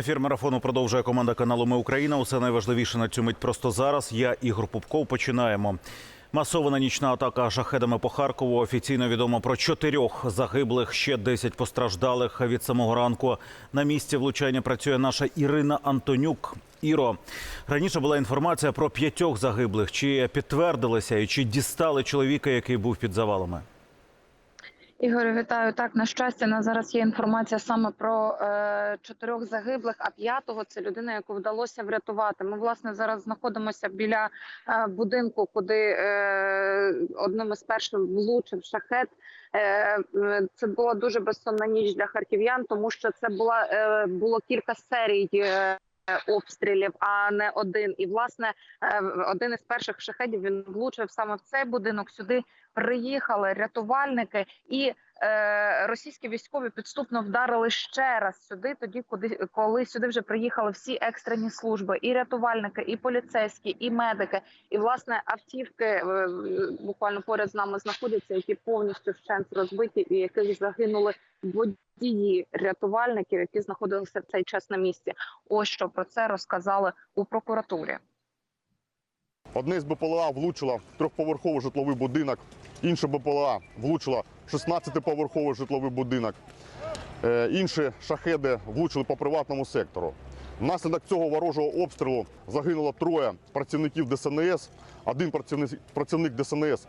Ефір марафону продовжує команда каналу Ми Україна. Усе найважливіше на цю мить просто зараз. Я Ігор Пупков. Починаємо. Масована нічна атака шахедами по Харкову. Офіційно відомо про чотирьох загиблих, ще 10 постраждалих від самого ранку. На місці влучання працює наша Ірина Антонюк. Іро, раніше була інформація про п'ятьох загиблих. Чи підтвердилися і чи дістали чоловіка, який був під завалами? Ігор, вітаю. Так, на щастя, на зараз є інформація саме про е, чотирьох загиблих, а п'ятого це людина, яку вдалося врятувати. Ми власне зараз знаходимося біля е, будинку, куди е, одним із перших влучив шахет. Е, це була дуже безсонна ніч для харків'ян, тому що це була е, було кілька серій. Е, Обстрілів, а не один. І власне е, один із перших шахедів він влучив саме в цей будинок. Сюди приїхали рятувальники, і російські військові підступно вдарили ще раз сюди. Тоді, куди коли сюди вже приїхали всі екстрені служби, і рятувальники, і поліцейські, і медики. І власне автівки е, буквально поряд з нами знаходяться, які повністю вщент розбиті, і яких загинули водії рятувальників, які знаходилися в цей час на місці. Ось що про це розказали у прокуратурі. Одне з БПЛА влучило в трьохповерховий житловий будинок, інше БПЛА влучило 16-поверховий житловий будинок. Е, Інші шахеди влучили по приватному сектору. Внаслідок цього ворожого обстрілу загинуло троє працівників ДСНС. Один працівник, працівник ДСНС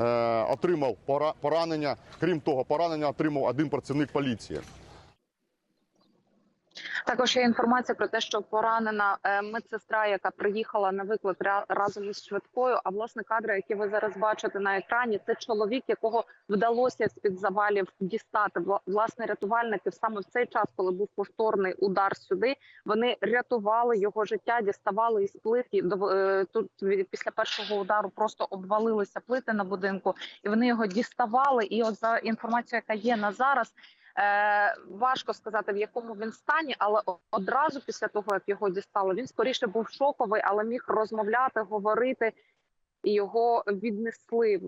е, отримав поранення. Крім того, поранення отримав один працівник поліції. Також є інформація про те, що поранена е, медсестра, яка приїхала на виклик разом із швидкою. А власне кадри, які ви зараз бачите на екрані, це чоловік, якого вдалося з під завалів дістати. Власне, рятувальники саме в цей час, коли був повторний удар сюди, вони рятували його життя, діставали із плитки. Е, Тут після першого удару просто обвалилися плити на будинку, і вони його діставали. І от за інформацією, яка є на зараз. Е, важко сказати в якому він стані, але одразу після того як його дістали, він скоріше був шоковий, але міг розмовляти, говорити. І його віднесли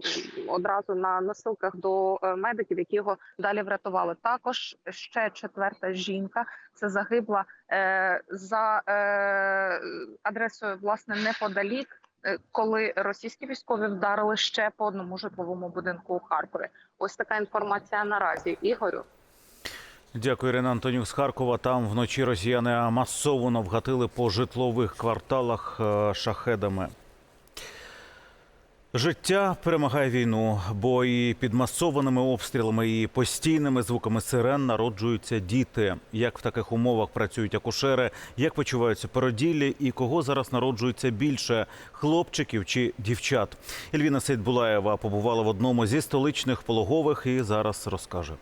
одразу на носилках до е, медиків, які його далі врятували. Також ще четверта жінка це загибла е, за е, адресою власне неподалік, е, коли російські військові вдарили ще по одному житловому будинку у Харкові. Ось така інформація наразі. Ігорю. Дякую, Ірина Антонюк з Харкова. Там вночі росіяни масово навгатили по житлових кварталах е, шахедами. Життя перемагає війну, бо і під масованими обстрілами і постійними звуками сирен народжуються діти. Як в таких умовах працюють акушери, як почуваються породіллі і кого зараз народжується більше хлопчиків чи дівчат? Ельвіна Сейдбулаєва побувала в одному зі столичних пологових і зараз розкаже.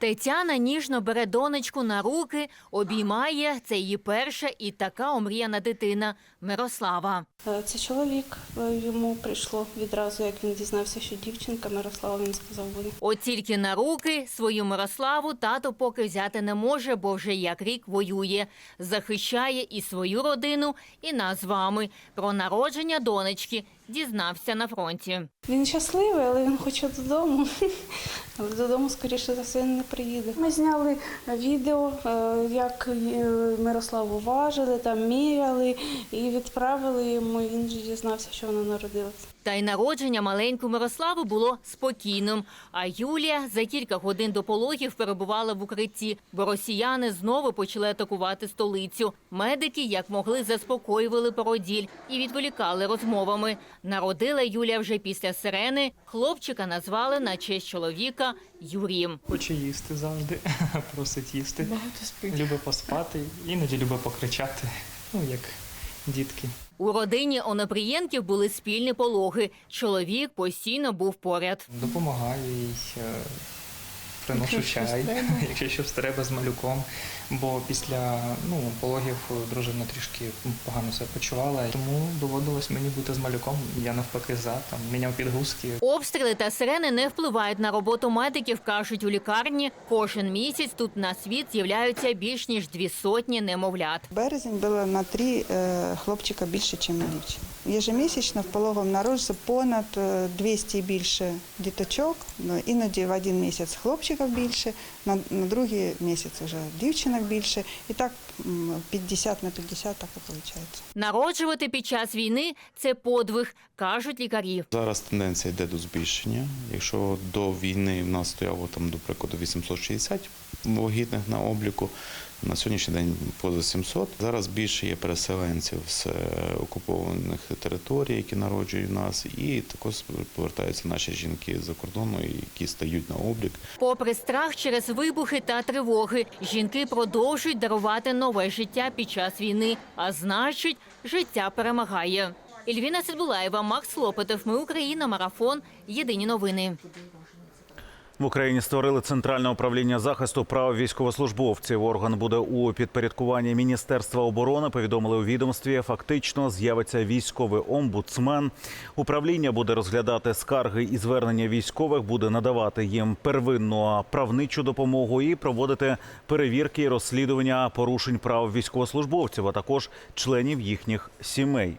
Тетяна ніжно бере донечку на руки, обіймає. Це її перша і така омріяна дитина Мирослава. Е, Це чоловік. е, Йому прийшло відразу, як він дізнався, що дівчинка Мирослава, він сказав буде. От тільки на руки свою Мирославу тато поки взяти не може, бо вже як рік воює. Захищає і свою родину, і нас з вами. Про народження донечки дізнався на фронті. Він щасливий, але він хоче додому. Але додому, скоріше за все, не приїде. Ми зняли відео, е, як е, Мирославу важили, там міряли і відправили йому. Він же дізнався, що вона народилася. Та й народження маленьку Мирославу було спокійним. А Юлія за кілька годин до пологів перебувала в укритті, бо росіяни знову почали атакувати столицю. Медики, як могли, заспокоювали породіль і відволікали розмовами. Народила Юля вже після сирени. Хлопчика назвали на честь чоловіка Юрієм. Хоче їсти завжди, просить їсти. Багато спить. Любить поспати, іноді любить покричати, ну як дітки. У родині Онопрієнків були спільні пологи. Чоловік постійно був поряд. Допомагає їй, е, приношу Якщо чай, треба. якщо щось треба з малюком. Бо після ну, пологів дружина трішки погано себе почувала, тому доводилось мені бути з малюком. Я навпаки за там міняв підгузки, Обстріли та сирени не впливають на роботу медиків, кажуть у лікарні. Кожен місяць тут на світ з'являються більш ніж дві сотні немовлят. Березень було на три е, хлопчика більше, ніж дівчин. Ежемісячно в пологовому народжується понад е, 200 і більше діточок. Ну, Іноді в один місяць хлопчик. Хлопчиків більше, на, на другий місяць вже дівчинок більше. І так м, 50 на 50 так і виходить. Народжувати під час війни – це подвиг, кажуть лікарі. Зараз тенденція йде до збільшення. Якщо до війни в нас стояло там, до прикладу, 860 вагітних на обліку, на сьогоднішній день поза 700. Зараз більше є переселенців з е, окупованих територій, які народжують нас, і також повертаються наші жінки з-за кордону, які стають на облік. Попри страх через вибухи та тривоги, жінки продовжують дарувати нове життя під час війни, а значить, життя перемагає. Ільвіна Сидбулаєва, Макс Лопотов. Ми Україна. Марафон. Єдині новини. В Україні створили центральне управління захисту прав військовослужбовців. Орган буде у підпорядкуванні Міністерства оборони. Повідомили у відомстві. Фактично з'явиться військовий омбудсмен. Управління буде розглядати скарги і звернення військових, буде надавати їм первинну правничу допомогу і проводити перевірки і розслідування порушень прав військовослужбовців, а також членів їхніх сімей.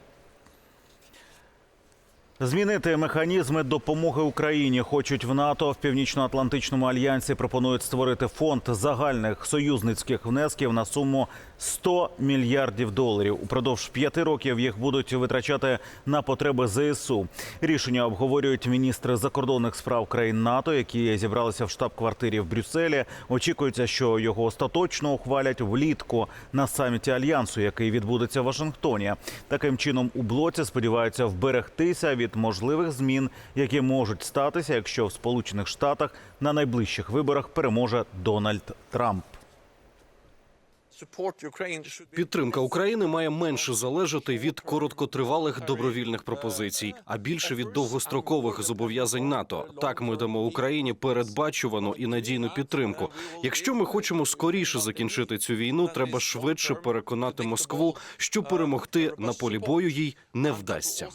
Змінити механізми допомоги Україні хочуть в НАТО. В північно-атлантичному альянсі пропонують створити фонд загальних союзницьких внесків на суму 100 мільярдів доларів. Упродовж п'яти років їх будуть витрачати на потреби ЗСУ. Рішення обговорюють міністри закордонних справ країн НАТО, які зібралися в штаб-квартирі в Брюсселі. Очікується, що його остаточно ухвалять влітку на саміті альянсу, який відбудеться в Вашингтоні. Таким чином, у блоці сподіваються вберегтися від можливих змін, які можуть статися, якщо в Сполучених Штатах на найближчих виборах переможе Дональд Трамп. Підтримка України має менше залежати від короткотривалих добровільних пропозицій, а більше від довгострокових зобов'язань НАТО. Так ми дамо Україні передбачувану і надійну підтримку. Якщо ми хочемо скоріше закінчити цю війну, треба швидше переконати Москву, що перемогти на полі бою їй не вдасться.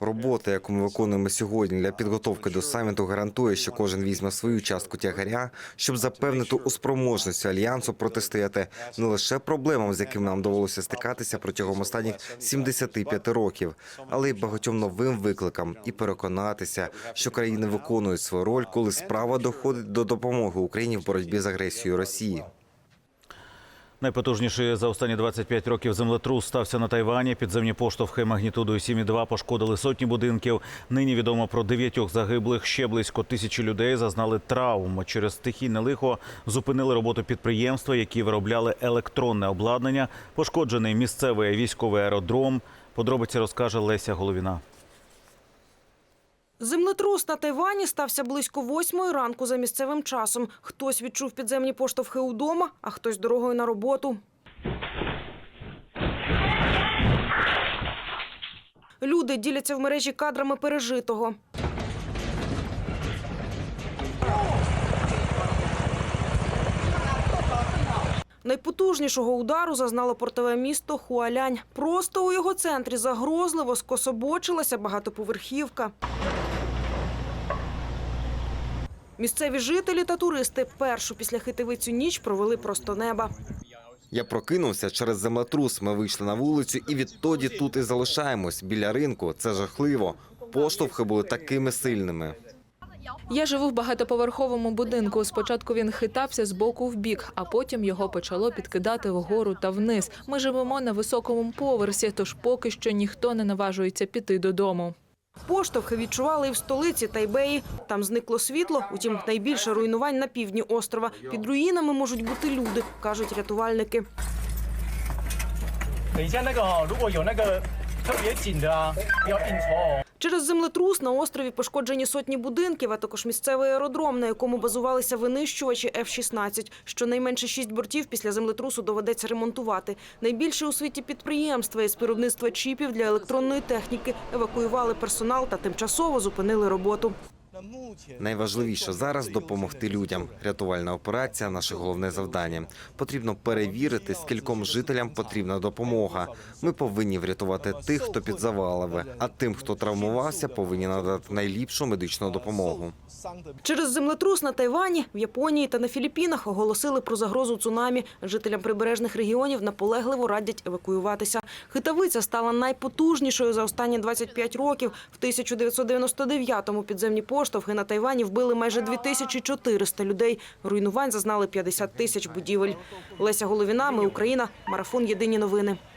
Робота, яку ми виконуємо сьогодні для підготовки до саміту, гарантує, що кожен візьме свою частку тягаря, щоб запевнити у спроможності альянсу протистояти не лише проблемам, з якими нам довелося стикатися протягом останніх 75 років, але й багатьом новим викликам, і переконатися, що країни виконують свою роль, коли справа доходить до допомоги Україні в боротьбі з агресією Росії. Найпотужніший за останні 25 років землетрус стався на Тайвані. Підземні поштовхи магнітудою 7,2 пошкодили сотні будинків. Нині відомо про дев'ятьох загиблих. Ще близько тисячі людей зазнали травм. Через стихійне лихо зупинили роботу підприємства, які виробляли електронне обладнання. Пошкоджений місцевий військовий аеродром. Подробиці розкаже Леся Головіна. Землетрус на Тайвані стався близько восьмої ранку за місцевим часом. Хтось відчув підземні поштовхи удома, а хтось дорогою на роботу. Люди діляться в мережі кадрами пережитого. Найпотужнішого удару зазнало портове місто Хуалянь. Просто у його центрі загрозливо скособочилася багатоповерхівка. Місцеві жителі та туристи першу після хитивицю ніч провели просто неба. Я прокинувся через землетрус. Ми вийшли на вулицю, і відтоді тут і залишаємось біля ринку. Це жахливо. Поштовхи були такими сильними. Я живу в багатоповерховому будинку. Спочатку він хитався з боку в бік, а потім його почало підкидати вгору та вниз. Ми живемо на високому поверсі, тож поки що ніхто не наважується піти додому. Поштовхи відчували і в столиці Тайбеї. Там зникло світло, утім найбільше руйнувань на півдні острова. Під руїнами можуть бути люди, кажуть рятувальники. Через землетрус на острові пошкоджені сотні будинків, а також місцевий аеродром, на якому базувалися винищувачі F-16. Щонайменше шість бортів після землетрусу доведеться ремонтувати. Найбільше у світі підприємства із виробництва чіпів для електронної техніки евакуювали персонал та тимчасово зупинили роботу. Найважливіше зараз допомогти людям. Рятувальна операція наше головне завдання. Потрібно перевірити, скільком жителям потрібна допомога. Ми повинні врятувати тих, хто під завалами, а тим, хто травмувався, повинні надати найліпшу медичну допомогу. Через землетрус на Тайвані, в Японії та на Філіппінах оголосили про загрозу цунамі. Жителям прибережних регіонів наполегливо радять евакуюватися. Хитавиця стала найпотужнішою за останні 25 років. В 1999-му підземні поштовхи поштовхи на Тайвані вбили майже 2400 людей. Руйнувань зазнали 50 тисяч будівель. Леся Головіна, ми Україна, марафон Єдині новини.